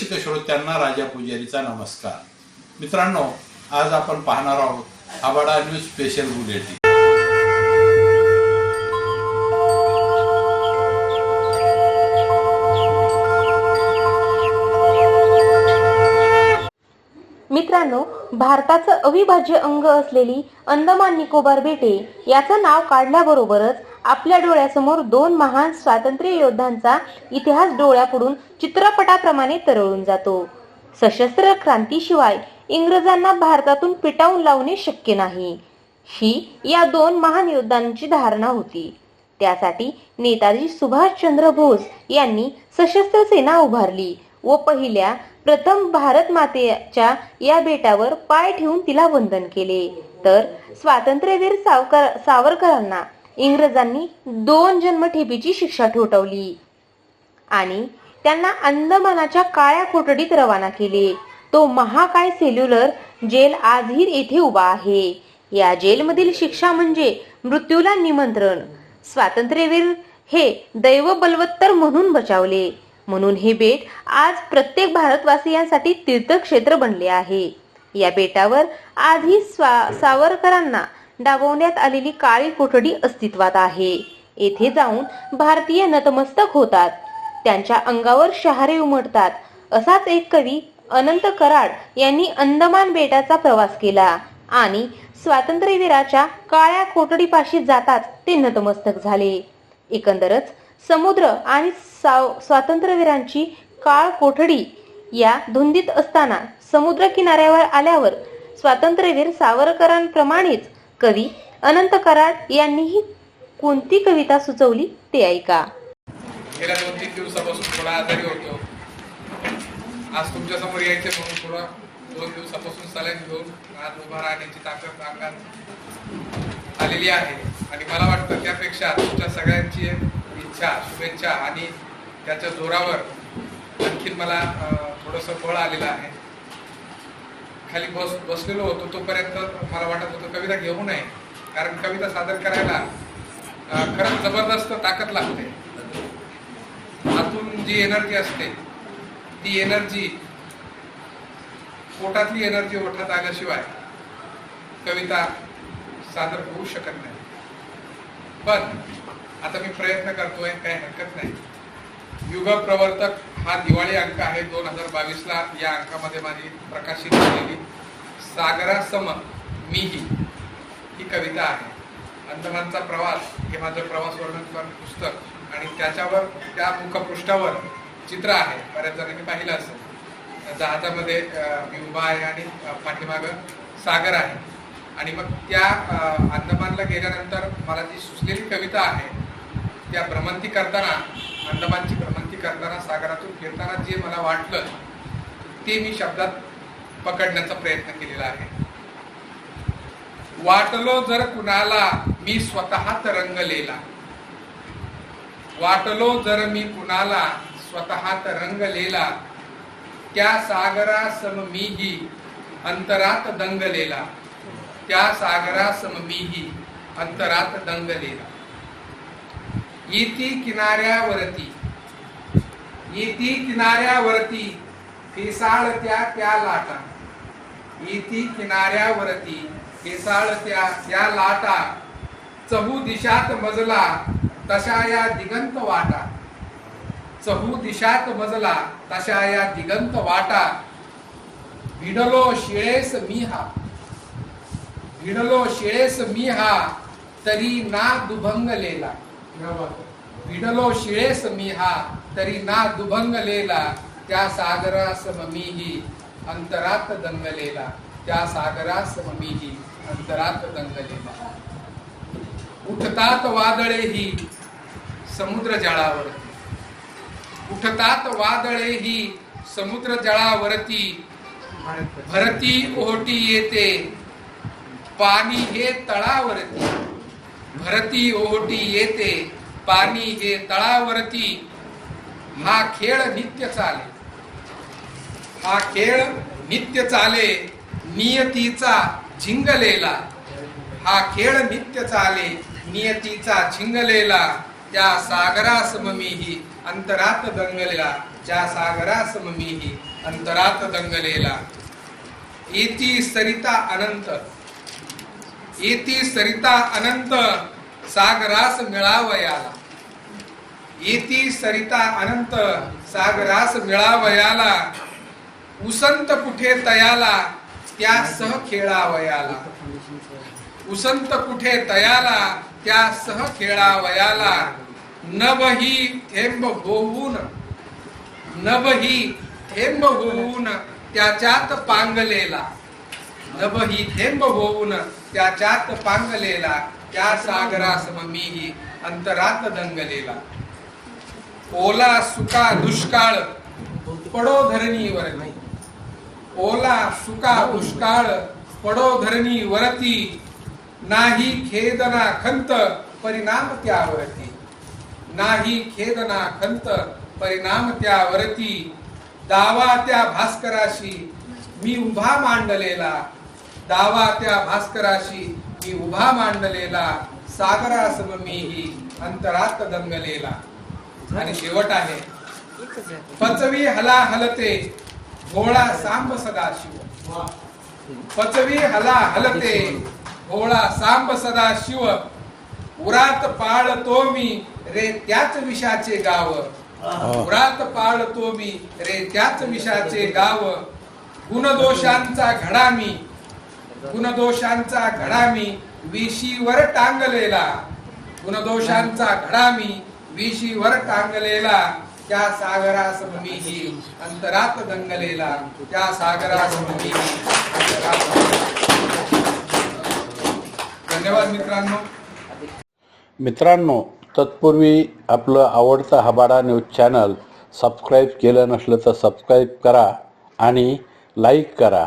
रसिक श्रोत्यांना राजा पुजारीचा नमस्कार. मित्रांनो आज आपण पाहणार आहोत आबाडा न्यूज स्पेशल बुलेटिन मित्रांनो भारताचं अविभाज्य अंग असलेली अंदमान निकोबार बेटे याचं नाव काढल्याबरोबरच आपल्या डोळ्यासमोर दोन महान स्वातंत्र्य योद्धांचा इतिहास डोळ्यापुढून चित्रपटाप्रमाणे तरळून जातो. सशस्त्र क्रांतीशिवाय इंग्रजांना भारतातून पिटावून लावणे शक्य नाही. ही या दोन महान योद्धांची धारणा होती. त्यासाठी नेताजी सुभाषचंद्र बोस यांनी सशस्त्र सेना उभारली व पहिल्या प्रथम भारत मातेच्या या बेटावर पाय ठेवून तिला वंदन केले. तर स्वातंत्र्यवीर सावकर सावरकरांना इंग्रजांनी दोन जन्मठेपीची शिक्षा ठोठावली. आणि त्यांना अंदमानाच्या काळ्या कोठडीत रवाना केले. तो महाकाय सेल्युलर जेल आजही येथे उभा आहे. या जेलमधील शिक्षा म्हणजे मृत्यूला निमंत्रण. स्वातंत्र्यवीर हे दैव बलवत्तर म्हणून बचावले. म्हणून हे बेट आज प्रत्येक भारतवासियांसाठी तीर्थक्षेत्र बनले आहे. या बेटावर आजही स्वा सावरकरांना दाबवण्यात आलेली काळी कोठडी अस्तित्वात आहे. येथे जाऊन भारतीय नतमस्तक होतात. त्यांच्या अंगावर शहारे उमटतात. असाच एक कवी अनंत कराड यांनी अंदमान बेटाचा प्रवास केला आणि स्वातंत्र्यवीराच्या काळ्या कोठडीपाशी जाताच ते नतमस्तक झाले. एकंदरच समुद्र आणि साव स्वातंत्र्यवीरांची काळ कोठडी या धुंदीत असताना समुद्र किनाऱ्यावर आल्यावर स्वातंत्र्यवीर सावरकरांप्रमाणेच कवी अनंत कराड यांनीही कोणती कविता सुचवली ते ऐका. गेल्या दोन तीन दिवसापासून थोडा आजारी होतो. आज तुमच्यासमोर यायचे म्हणून थोडा दोन दिवसापासून सलाईन घेऊन आज उभा राहण्याची ताकद अंगात आलेली आहे. आणि मला वाटतं त्यापेक्षा तुमच्या सगळ्यांची इच्छा शुभेच्छा आणि त्याच्या जोरावर आणखीन मला थोडंसं बळ आलेलं आहे. खाली बस बसलेलो होतो. तोपर्यंत मला वाटत होतं कविता घेऊ नये. कारण कविता सादर करायला खरंच जबरदस्त ताकद लागते. आतून जी एनर्जी असते ती एनर्जी पोटातली एनर्जी ओठात आल्याशिवाय कविता सादर होऊ शकत नाही. पण आता मी प्रयत्न करतोय काही हरकत नाही. युग प्रवर्तक हा दिवाळी अंक आहे. दोन हजार बावीसला या अंकामध्ये माझी प्रकाशित झालेली सागरासम मीही ही कविता आहे. अंदमानचा प्रवास हे माझं प्रवास वर्णन पुस्तक आणि त्याच्यावर त्या मुखपृष्ठावर चित्र आहे. बऱ्याच जणांनी पाहिलं असेल. जहाजामध्ये मी उभा आहे आणि पाठीमागं सागर आहे. आणि मग त्या अंदमानला गेल्यानंतर मला जी सुचलेली कविता आहे त्या भ्रमंती करताना अंदमानची करताना सागरातून फिरताना जे मला वाटलं ते मी शब्दात पकडण्याचा प्रयत्न केलेला आहे. वाटलो जर कुणाला मी स्वतः तरंगलेला. वाटलो जर मी कुणाला स्वतः तरंगलेला. त्या सागरासम मीही अंतरात दंगलेला. त्या सागरासम मीही अंतरात दंगलेला. येती किनाऱ्यावरती इति किनाऱ्यावरती फेसाळत्या त्या लाटा. इति किनाऱ्यावरती फेसाळत्या त्या लाटा. चहू दिशात मजला तशा या दिगंत वाटा. चहू दिशात मजला तशा या दिगंत वाटा. भिडलो शिळेस मी हा भिडलो शिळेस मी हा तरी ना दुभंगलेला. भिडलो शिळेस मी हा तरी ना दुभंगलेला त्या सागरासम मीही अंतरात दंगलेला त्या सागरासम मीही अंतरात दंगलेला. उठतात वादळे ही समुद्र जळावरती उठतात वादळे ही समुद्र जळावरती भरती ओहोटी येते. पाणी हे तळावरती भरती ओहोटी येते. पाणी हे तळावरती हा खेळ नित्य चाले. हा खेळ नित्य चाले नियतीचा झिंगलेला. हा खेळ नित्य चाले नियतीचा झिंगलेला. त्या सागरासम मीही अंतरात दंगलेला. ज्या सागरासम मीही अंतरात दंगलेला. येती सरिता अनंत. येती सरिता अनंत. सागरास मिळावयाला. येती सरिता अनंत सागरास मिळावयाला. उसंत कुठे तयाला त्या सह खेळावयाला. उसंत कुठे तयाला त्या सह खेळावयाला. नभही थेंब होऊन नभही थेंब होऊन त्याच्यात पांगलेला. नभही थेंब होऊन त्याच्यात पांगलेला. त्या सागरास मीही अंतरात दंगलेला। ओला सुका दुष्काळ पडो धरणीवर ओला सुका दुष्काळ पडो धरणी वरती। नाही खेदना खंत परिणाम त्यावरती। नाही खेदना खंत परिणाम त्यावरती। दावा त्या भास्कराशी मी उभा मांडलेला। दावा त्या भास्कराशी मी उभा मांडलेला सागरासम मीही अंतरात दंगलेला आणि शेवट आहे पचवी हला हलते भोळा सांब सदाशिव पचवी हला हलते भोळा सांब सदाशिव उरात पाळतो मी रे त्याच विषाचे गाव उरात पाळतो मी रे त्याच विषाचे गाव गुणदोषांचा घडा मी गुणदोषांचा घडा मी विशीवर टांगलेला. गुणदोषांचा घडा मी विशीवर टांगलेला. त्या सागरास मीही अंतरात दंगलेला. त्या सागरास मीही अंतरात धन्यवाद मित्रांनो. मित्रांनो तत्पूर्वी आपलं आवडतं हबाडा न्यूज चॅनल सबस्क्राईब केलं नसलं तर सबस्क्राईब करा आणि लाईक करा.